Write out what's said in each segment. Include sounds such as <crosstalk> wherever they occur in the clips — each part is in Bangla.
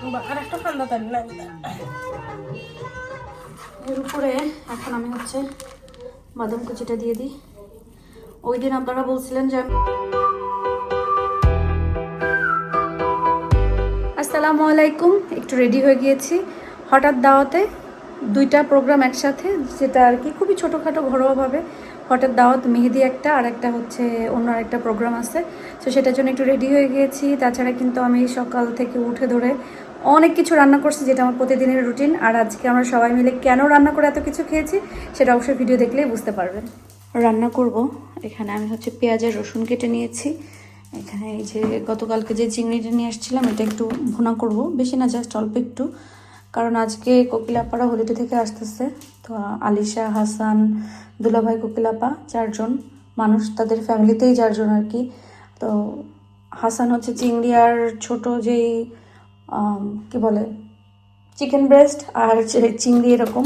আর একটা এর উপরে এখন আমি হচ্ছে বাদাম কুচিটা দিয়ে দিই। ওই দিন আপনারা বলছিলেন যে আসসালামু আলাইকুম, একটু রেডি হয়ে গিয়েছি। হঠাৎ দাওয়াতে দুইটা প্রোগ্রাম একসাথে, যেটা আর কি খুবই ছোটোখাটো, ঘরোয়াভাবে। হঠাৎ দাওয়াত, মেহেদি একটা, আর একটা হচ্ছে অন্য আরেকটা প্রোগ্রাম আছে। তো সেটার জন্য একটু রেডি হয়ে গিয়েছি। তাছাড়া কিন্তু আমি সকাল থেকে উঠে ধরে অনেক কিছু রান্না করছি যেটা আমার প্রতিদিনের রুটিন। আর আজকে আমরা সবাই মিলে কেন রান্না করে এত কিছু খেয়েছি, সেটা অবশ্যই ভিডিও দেখলেই বুঝতে পারবেন। রান্না করব। এখানে আমি হচ্ছে পেঁয়াজের রসুন কেটে নিয়েছি। এখানে এই যে গতকালকে যে চিংড়িটা নিয়ে আসছিলাম, এটা একটু ভুনা করব। বেশি না, জাস্ট অল্প একটু। কারণ আজকে কোকিলাপাড়া হলিডে থেকে আসতেছে। তো আলিশা, হাসান, দুলাভাই কোকিলাপা চারজন মানুষ, তাদের ফ্যামিলিতেই চারজন আর কি। তো হাসান হচ্ছে চিংড়ি আর ছোটো যেই কি বলে চিকেন ব্রেস্ট আর চিংড়ি এরকম,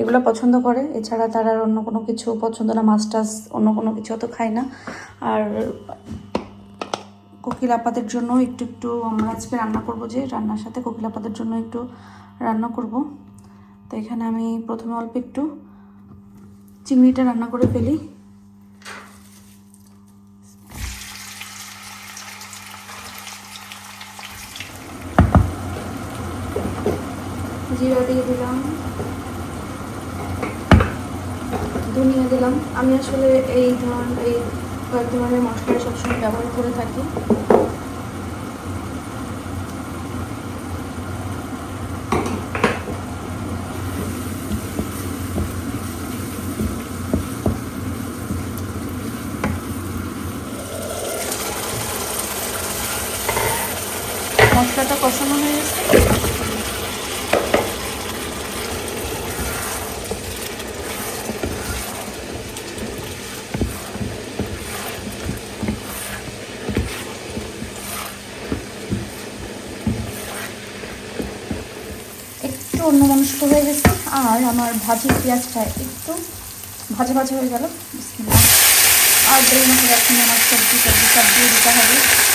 এগুলো পছন্দ করে। এছাড়া তারা আর অন্য কোনো কিছু পছন্দ না মাছ টাছ অন্য কোনো কিছু অত খায় না। আর কোকিল আপাদের জন্য একটু একটু আমরা আজকে রান্না করব যে, রান্নার সাথে কোকিল আপাদের জন্য একটু রান্না করব। তো এখানে আমি প্রথমে অল্প একটু চিংড়িটা রান্না করে ফেলি। জিরা দিয়ে দিলাম। ধনিয়া দিলাম। আমি আসলে এই ধরনের, এই কয়েক ধরনের মশলা সবসময় ব্যবহার করে থাকি মশলাটা কষানো হয়ে গেছে একটু মানুষ হয়ে গেছে। আর আমার ভাজি পেঁয়াজটা একটু ভাজা ভাজা হয়ে গেল। আর না। এখন আমার সবজি সবজি সব দিয়ে দিতে হবে।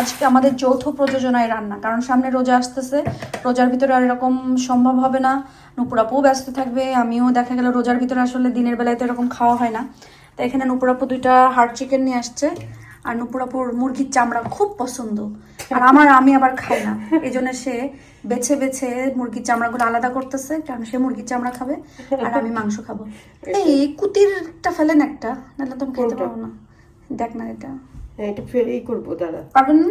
আজকে আমাদের যৌথ প্রযোজনায় রান্না। কারণ সামনে রোজা আসতেছে রোজার ভিতরে আর এরকম সম্ভব হবে না। নুপুরাপুও ব্যস্ত থাকবে আমিও দেখা গেল রোজার ভিতরে আসলে দিনের বেলায় তো এরকম খাওয়া হয় না। তো এখানে নুপুরাপু দুইটা হার্ড চিকেন নিয়ে আসছে আর নুপুরাপুর মুরগির চামড়া খুব পছন্দ। আর আমার আমি আবার খাই না। এই জন্য সে বেছে বেছে মুরগির চামড়াগুলো আলাদা করতেছে কারণ সে মুরগির চামড়া খাবে আর আমি মাংস খাব। এই কুতিরটা ফেলেন একটা নাহলে তুমি খেতে পারব না। দেখ না এটা। হ্যাঁ এটা ফের এই করব দাঁড়া। না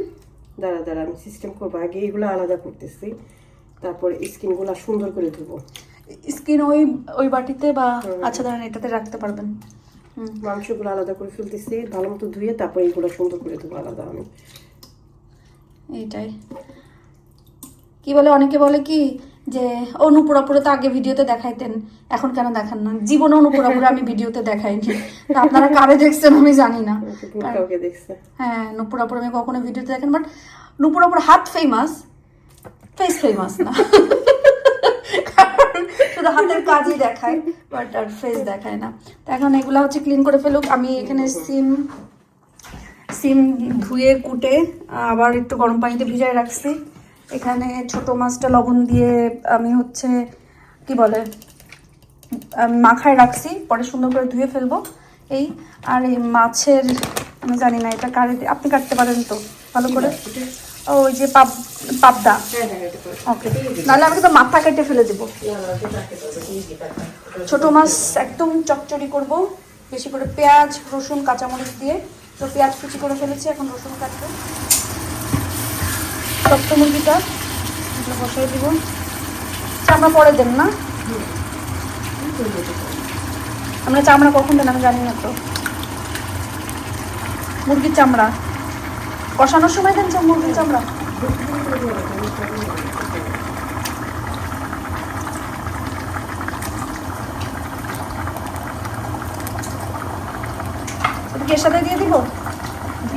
দাঁড়া দাঁড়া আমি সিস্টেম করব। আগে এগুলো আলাদা করতেছি। তারপর স্কিনগুলো সুন্দর করে ধুবো। স্কিন ওই ওই বাটিতে বা আচ্ছা দাঁড়ান এটাতে রাখতে পারবেন। মাংসগুলো আলাদা করে ফেলতেছি। ভালো মতো ধুয়ে তারপর এইগুলো সুন্দর করে ধুবো আলাদা আমি। এইটাই। কি বলে অনেকে বলে কি যে অনুপুরাপুরে তো আগে ভিডিওতে দেখাইতেন এখন কেন দেখান না? জীবনে অনুপুরাপুরে আমি ভিডিওতে দেখাইনি। আপনারা কারে দেখছেন আমি জানি না। হ্যাঁ নুপুরাপুর আমি কখনো ভিডিওতে দেখেন বাট নুপুরাপুর হাত ফেমাস ফেস ফেমাস না। শুধু হাতের কাজই দেখায় বাট আর ফেস দেখায় না। তো এখন এগুলো হচ্ছে ক্লিন করে ফেলুক। আমি এখানে সিম সিম ধুয়ে কুটে আবার একটু গরম পানিতে ভিজায় রাখছি। এখানে ছোট মাছটা লবণ দিয়ে আমি হচ্ছে, কি বলে মাখায় রাখছি, পরে সুন্দর করে ধুয়ে ফেলব। এই, আর এই মাছের, আমি জানি না এটা কারে আপনি কাটতে পারেন তো, ভালো করে। ওই যে পাপ পাবদা। ওকে, নাহলে আমি তো মাথা কেটে ফেলে দেবো। ছোট মাছ একদম চচ্চড়ি করব, বেশি করে পেঁয়াজ, রসুন, কাঁচামরিচ দিয়ে। তো পেঁয়াজ কুচি করে ফেলেছি, এখন রসুন কাটবো। শক্ত মুরগিটা বসাই দিব। চামড়া পরে দেন না? আমরা চামড়া কখন দেন আমি জানি না তো। মুরগির চামড়া। কষানোর সময় দেন মুরগির চামড়া। এর সাথে দিয়ে দিব?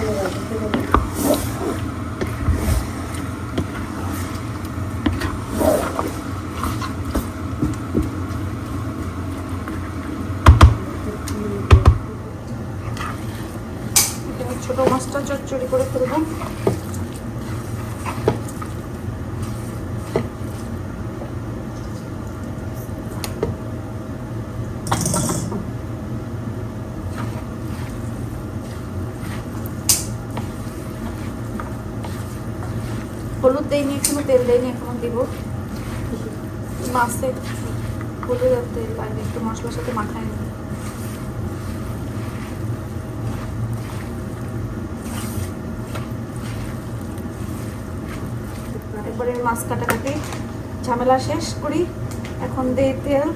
ちょっと待って。দেয়নি এখনও তেল দেয়নি এখনও দিব। মাছে আর তেল লাগে একটু মশলার সাথে মাখায় নিই একবারে মাছ কাটাকাটি ঝামেলা শেষ করি। এখন দেই তেল।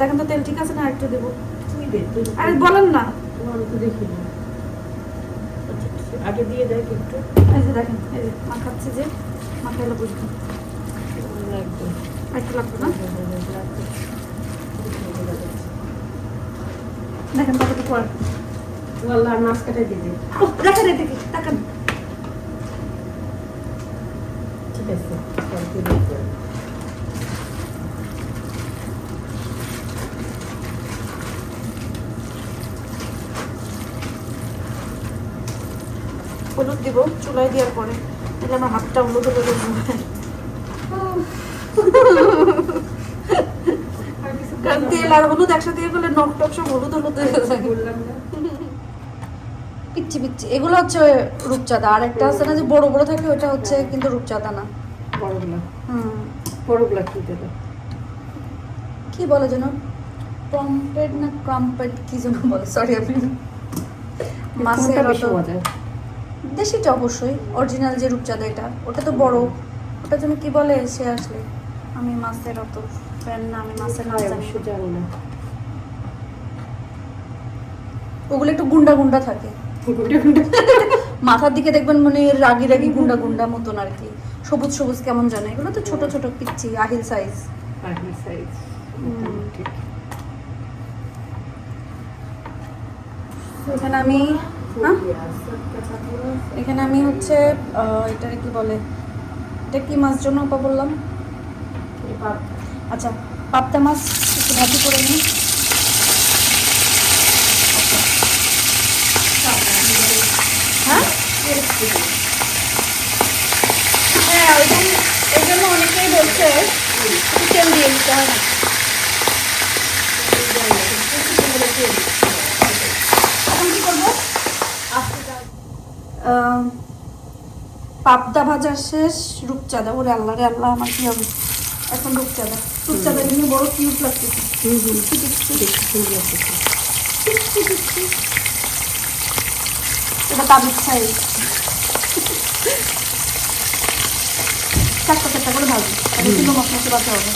দেখেন তো তেল ঠিক আছে না একটু দেবো। আরে বলেন না। দেখি না। আচ্ছা, আছে। আগে দিয়ে দেয় একটু। এই যে দেখেন এই যে মাখাচ্ছি যে। লাগবে লাগবে না? দেখেন কাটা দেখেন দেখেন। ঠিক আছে হলুদ দিব চুলায় দেওয়ার পরে। তাহলে আমার হাতটা হলুদ হলুদ কারণ তেল আর হলুদ একসাথে দিয়ে গেলে নখ টক সব হলুদ হলুদ হয়ে যায় পিচ্ছি পিচ্ছি এগুলো হচ্ছে রূপচাঁদা। আর একটা আছে না যে বড় বড় থাকে ওটা হচ্ছে কিন্তু রূপচাঁদা না। বড়গুলা হুম। বড়গুলা কি দেবে কি বলে যেন? পম্পেট না ক্রাম্পেট কি যেন বলে? সরি আমি মাছের অত- দেশিটা অবশ্যই অরিজিনাল যে রূপচাঁদা এটা ওটা তো বড়। ওটা তুমি কি বলে সে আসলে? আমি মাছের অত ফ্যান না আমি মাছের নাম আমি জানি না। ওগুলো একটু গুন্ডা গুন্ডা থাকে। <laughs> মাথার দিকে দেখবেন মানে রাগি রাগি গুন্ডা গুন্ডা মতন আর কি। সবুজ সবুজ কেমন জানে? এগুলো তো ছোট ছোট পিচ্ছি আহিল সাইজ পাখি সাইজ। এখানে আমি হ্যাঁ? এখানে আমি হচ্ছে এটারে কি বলে? এটা কি মাছ জন্য আপা বললাম? আচ্ছা পাবদা মাছ একটু ভাজি করে নিই। হ্যাঁ? হ্যাঁ ওই জন্য জন্য অনেকেই বলছে তেল দিয়ে নিতে হয় না। এখন কি করব? পাবদা ভাজা শেষ রূপচাঁদা। ওরে আল্লাহ রে আল্লাহ আমার কি হবে? এখন রূপচাঁদা। রূপচাঁদা কিন্তু বড় কিউট লাগতেছে। এটা তাবিজ ছাই চারটা চারটা করে ভাজি তাহলে কিলো মশলা বাঁচা হবে।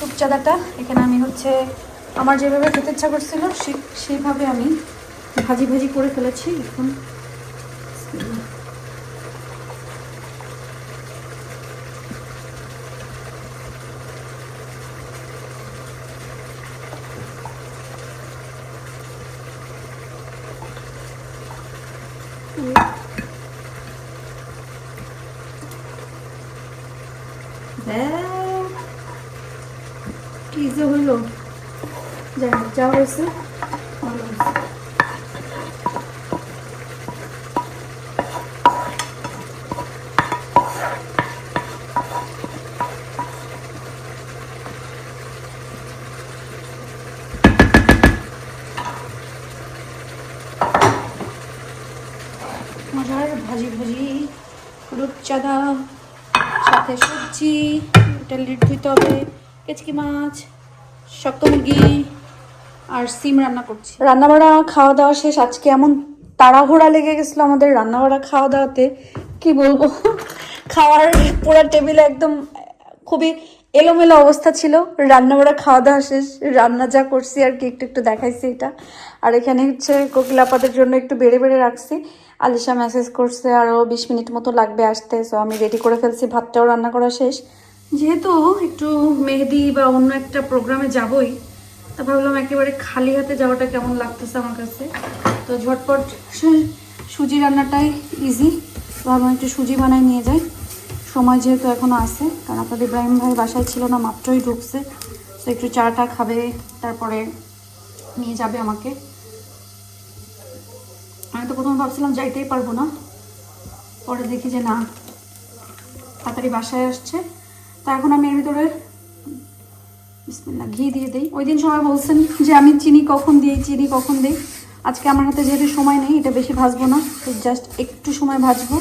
রূপচাঁদাটা এখানে আমি হচ্ছে আমার যেভাবে খেতে ইচ্ছা করছিল সেইভাবে আমি ভাজি ভাজি করে ফেলেছি। এখন দেখ, কি যে হলো যাই হোক, যা হয়েছে ভালো হয়েছে। মজার ভাজি ভাজি রূপচাঁদা সাথে সবজি এটা লিড দিতে হবে, কেচকি মাছ, শক্ত মুরগি আর সিম রান্না করছি। রান্না বাড়া খাওয়া দাওয়া শেষ, আজকে এমন তাড়াহুড়া লেগে গেছিল আমাদের রান্নাবাড়া খাওয়া দাওয়াতে, কি বলব? খাওয়ার পুরো টেবিলে একদম খুবই এলোমেলো অবস্থা ছিল। রান্নাবাড়া খাওয়া দাওয়া শেষ, রান্না যা করছি আর কি, একটু একটু দেখাইছি এটা। আর এখানে হচ্ছে কোকিলাপাদের জন্য একটু বেড়ে বেড়ে রাখছি। আলিশা মেসেজ করছে আরও বিশ মিনিট মতো লাগবে আসতে সো আমি রেডি করে ফেলছি, ভাতটাও রান্না করা শেষ। যেহেতু একটু মেহেদি বা অন্য একটা প্রোগ্রামে যাবই, তা ভাবলাম একেবারে খালি হাতে যাওয়াটা কেমন লাগতেছে আমার কাছে। তো ঝটপট সুজি রান্নাটাই ইজি ভাবলাম একটু সুজি বানাই নিয়ে যাই। সময় যেহেতু এখনও আছে, কারণ আপনাদের ইব্রাহিম ভাই বাসায় ছিল না, মাত্রই ঢুকছে। তো একটু চাটা খাবে, তারপরে নিয়ে যাবে আমাকে। আমি তো প্রথমে ভাবছিলাম যাইতেই পারব না। পরে দেখি যে না, তাড়াতাড়ি বাসায় আসছে। তা এখন আমি এর ভিতরে ঘি দিয়ে দিই। ওই দিন সবাই বলছেন যে আমি চিনি কখন দিই, চিনি কখন দিই। আজকে আমার হাতে যেহেতু সময় নেই, এটা বেশি ভাজবো না, তো জাস্ট একটু সময় ভাজবো।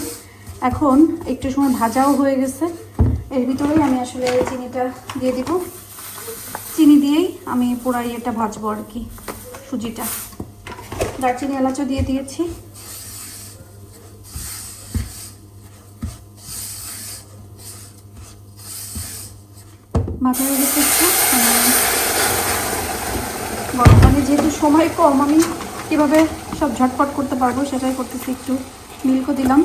এখন একটু সময় ভাজাও হয়ে গেছে। এর ভিতরেই আমি আসলে চিনিটা দিয়ে দিব। চিনি দিয়েই আমি পুরা ইয়েটা ভাজবো আর কি, সুজিটা। দারচিনি এলাচও দিয়ে দিয়েছি। মাথায় গেছে একটু আমি যেহেতু সময় কম, আমি কীভাবে সব ঝটপট করতে পারব সেটাই করতেছি একটু। মিল্কও দিলাম।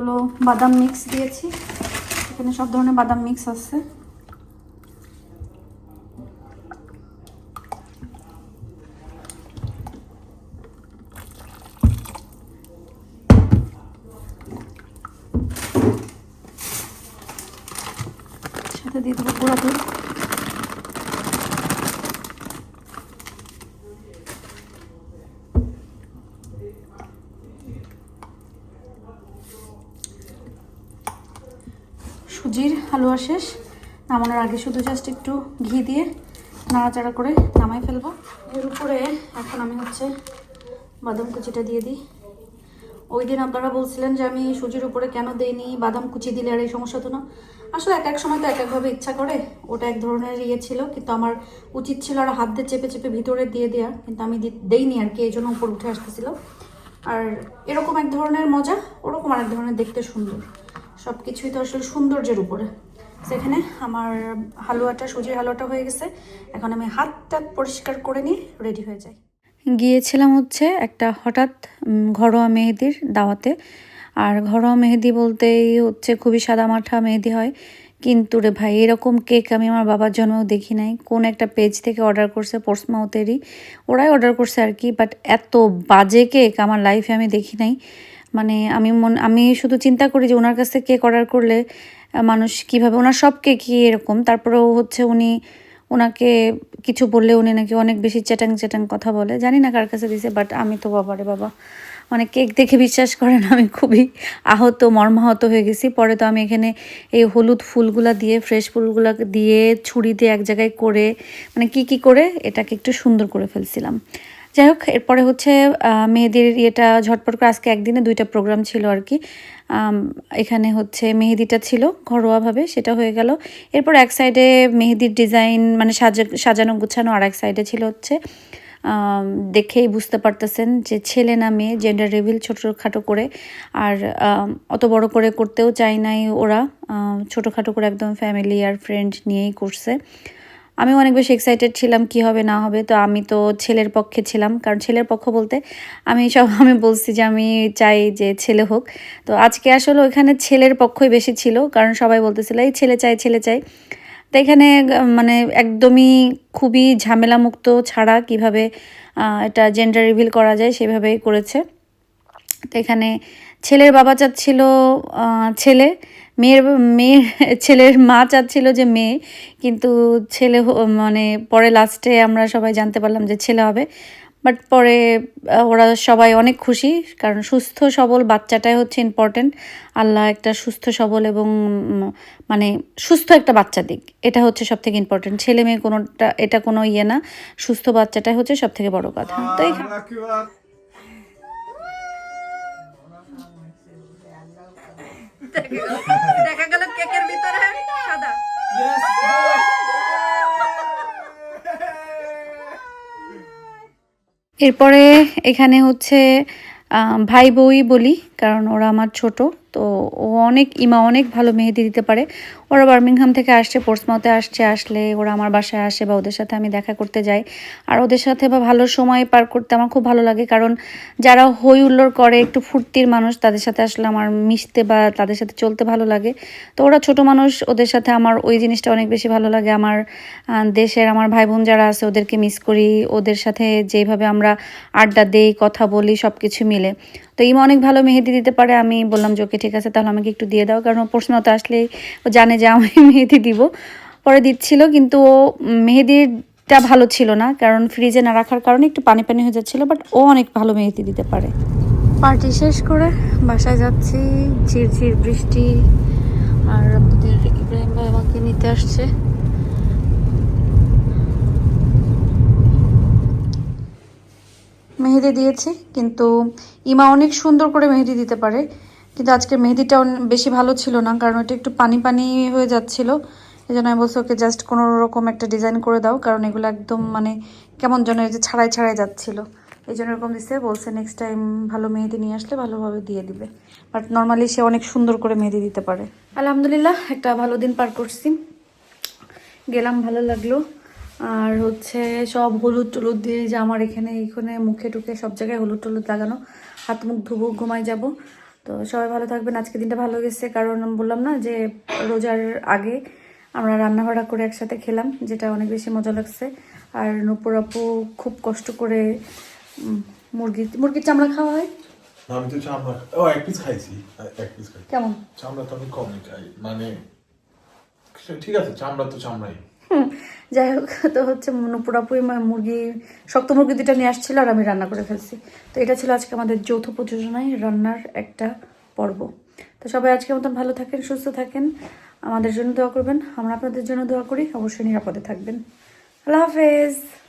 হলো বাদাম মিক্স দিয়েছি। এখানে সব ধরনের বাদাম মিক্স আছে। সাথে দিয়ে দেবো গুঁড়া দুধ। হালুয়া শেষ। নামানোর আগে শুধু জাস্ট একটু ঘি দিয়ে নাড়াচাড়া করে নামাই ফেলব। এর উপরে এখন আমি হচ্ছে বাদাম কুচিটা দিয়ে দিই। ওই দিন আপনারা বলছিলেন যে আমি সুজির উপরে কেন দেইনি, বাদাম কুচি দিলে আর এই সমস্যা তো না। আসলে এক এক সময় তো এক একভাবে ইচ্ছা করে, ওটা এক ধরনের ইয়ে ছিল, কিন্তু আমার উচিত ছিল আর হাত দিয়ে চেপে চেপে ভিতরে দিয়ে দেওয়া কিন্তু আমি দেইনি আর কি, এই জন্য উপর উঠে আসতেছিল। আর এরকম এক ধরনের মজা, ওরকম আরেক ধরনের দেখতে সুন্দর। সব কিছুই তো আসলে সৌন্দর্যের উপরে। সেখানে আমার হালুয়াটা, সুজির হালুয়াটা হয়ে গেছে। এখন আমি হাতটা পরিষ্কার করে নিয়ে রেডি হয়ে যাই। গিয়েছিলাম হচ্ছে একটা হঠাৎ ঘরোয়া মেহেদির দাওয়াতে। আর ঘরোয়া মেহেদি বলতেই হচ্ছে খুবই সাদামাঠা মেহেদি হয়। কিন্তু রে ভাই, এরকম কেক আমি আমার বাবার জন্মেও দেখি নাই। কোন একটা পেজ থেকে অর্ডার করছে পোর্সমাউথেরই ওরাই অর্ডার করছে আর কি, বাট এত বাজে কেক আমার লাইফে আমি দেখি নাই। মানে আমি মন, আমি শুধু চিন্তা করি যে ওনার কাছ থেকে কেক অর্ডার করলে মানুষ কীভাবে, ওনার সব কেকই এরকম? তারপরেও হচ্ছে উনি, ওনাকে কিছু বললে উনি নাকি অনেক বেশি চ্যাটাং চ্যাটাং কথা বলে। জানি না কার কাছে দিছে বাট আমি তো বাবারে বাবা। মানে কেক দেখে বিশ্বাস করেন, আমি খুবই আহত, মর্মাহত হয়ে গেছি। পরে তো আমি এখানে এই হলুদ ফুলগুলা দিয়ে ফ্রেশ ফুলগুলা দিয়ে, ছুরি দিয়ে এক জায়গায় করে মানে কি কি করে, এটাকে একটু সুন্দর করে ফেলছিলাম। যাই হোক, এরপরে হচ্ছে মেহেদির ইয়েটা ঝটপট করে, আজকে একদিনে দুইটা প্রোগ্রাম ছিল আর কি। এখানে হচ্ছে মেহেদিটা ছিল ঘরোয়াভাবে, সেটা হয়ে গেল। এরপর এক সাইডে মেহেদির ডিজাইন মানে সাজা, সাজানো গুছানো আর এক সাইডে ছিল হচ্ছে দেখেই বুঝতে পারতেছেন যে ছেলে না মেয়ে জেন্ডার রিভিল ছোটোখাটো করে। আর অত বড় করে করতেও চাই নাই ওরা। ছোটোখাটো করে একদম ফ্যামিলি আর ফ্রেন্ড নিয়েই করছে। আমি অনেক বেশি এক্সাইটেড ছিলাম কি হবে, না হবে। তো আমি তো ছেলের পক্ষে ছিলাম। কারণ ছেলের পক্ষ বলতে আমি সব <laughs> আমি বলছি যে আমি চাই যে ছেলে হোক। তো আজকে আসলে ওইখানে ছেলের পক্ষই বেশি ছিল। কারণ সবাই বলতেছিল, এই ছেলে চাই ছেলে চাই। তো এখানে মানে একদমই খুবই ঝামেলামুক্ত ছাড়া কীভাবে এটা জেন্ডার রিভিল করা যায় সেভাবেই করেছে। তো এখানে ছেলের বাবা চাচ্ছিল ছেলে। মেয়ের মেয়ের ছেলের মা চাচ্ছিল যে মেয়ে, কিন্তু ছেলে মানে পরে লাস্টে আমরা সবাই জানতে পারলাম যে ছেলে হবে। বাট পরে ওরা সবাই অনেক খুশি, কারণ সুস্থ, সবল বাচ্চাটাই হচ্ছে ইম্পর্টেন্ট আল্লাহ একটা সুস্থ, সবল এবং মানে সুস্থ একটা বাচ্চা দিক। এটা হচ্ছে সব থেকে ইম্পর্টেন্ট ছেলে মেয়ে কোনোটা, এটা কোনো ইয়ে না। সুস্থ বাচ্চাটাই হচ্ছে সব থেকে বড় কথা। তো দেখা গেল। কেকের ভিতরে সাদা। এরপরে এখানে হচ্ছে ভাই বউই বলি কারণ ওরা আমার ছোট। তো ও অনেক, ইমা অনেক ভালো মেহেদি দিতে পারে। ওরা বার্মিংহাম থেকে আসছে, পোর্টসমাউথে আসছে, আসলে ওরা আমার বাসায় আসে বা ওদের সাথে আমি দেখা করতে যাই। আর ওদের সাথে বা ভালো সময় পার করতে আমার খুব ভালো লাগে, কারণ যারা হই হুল্লোড় করে, একটু ফুর্তির মানুষ, তাদের সাথে আসলে আমার মিশতে বা তাদের সাথে চলতে ভালো লাগে। তো ওরা ছোট মানুষ, ওদের সাথে আমার ওই জিনিসটা অনেক বেশি ভালো লাগে। আমার দেশের আমার ভাই বোন যারা আছে, ওদেরকে মিস করি। ওদের সাথে যেভাবে আমরা আড্ডা দেই, কথা বলি সব কিছু মিলে। তো ইমা অনেক ভালো মেহেদি দিতে পারে, আমি বললাম যে, ওকে, ঠিক আছে, তাহলে আমাকে একটু দিয়ে দাও। কারণ ও প্রশ্নতে আসলেই ও জানে যে আমি <laughs> মেহেদি দিব। পরে দিচ্ছিল, কিন্তু ও মেহেদিটা ভালো ছিল না, কারণ ফ্রিজে না রাখার কারণে একটু পানি পানি হয়ে যাচ্ছিল বাট ও অনেক ভালো মেহেদি দিতে পারে। পার্টি শেষ করে বাসায় যাচ্ছি, ঝিরঝির বৃষ্টি, আর ইব্রাহিম ভাই আমাকে নিতে আসছে। মেহেদি দিয়েছি, কিন্তু ইমা অনেক সুন্দর করে মেহেদি দিতে পারে। কিন্তু আজকে মেহেদিটা বেশি ভালো ছিল না, কারণ ওটা একটু পানি পানি হয়ে যাচ্ছিল। এই জন্য আমি বলছি, ওকে জাস্ট কোনো রকম একটা ডিজাইন করে দাও। কারণ এগুলো একদম মানে কেমন যেন যে ছাড়াই ছাড়াই যাচ্ছিল। এই জন্য এরকম দিচ্ছে বলছে নেক্সট টাইম ভালো মেহেদি নিয়ে আসলে ভালোভাবে দিয়ে দিবে। বাট নর্মালি সে অনেক সুন্দর করে মেহেদি দিতে পারে। আলহামদুলিল্লাহ, একটা ভালো দিন পার করছি। গেলাম, ভালো লাগল। আর হচ্ছে সব হলুদ টলুদ দিয়ে যে আমার এখানে এইখানে মুখে টুকে সব জায়গায় হলুদ টলুদ লাগানো হাত মুখ ধুবো ঘুমাই যাব। তো সবাই ভালো থাকবেন। আজকে দিনটা ভালো গেছে কারণ বললাম না যে রোজার আগে আমরা রান্না বাড়া করে একসাথে খেলাম যেটা অনেক বেশি মজা লাগছে। আর নুপুর আপু খুব কষ্ট করে মুরগি মুরগির চামড়া খাওয়া হয়? আমি তো চামড়া ও এক পিস খাইছি এক পিস খাই কেমন? চামড়া তো আমি কমই খাই মানে ঠিক আছে চামড়া তো চামড়াই। <laughs> যাই হোক, তো হচ্ছে নুপুরাপুই মুরগি, শক্ত মুরগি দুটা নিয়ে আসছিল আর আমি রান্না করে ফেলছি। তো এটা ছিল আজকে আমাদের যৌথ প্রযোজনায় রান্নার একটা পর্ব। তো সবাই আজকে মতন ভালো থাকেন, সুস্থ থাকেন। আমাদের জন্য দোয়া করবেন। আমরা আপনাদের জন্য দোয়া করি। অবশ্যই নিরাপদে থাকবেন। আল্লাহ হাফেজ।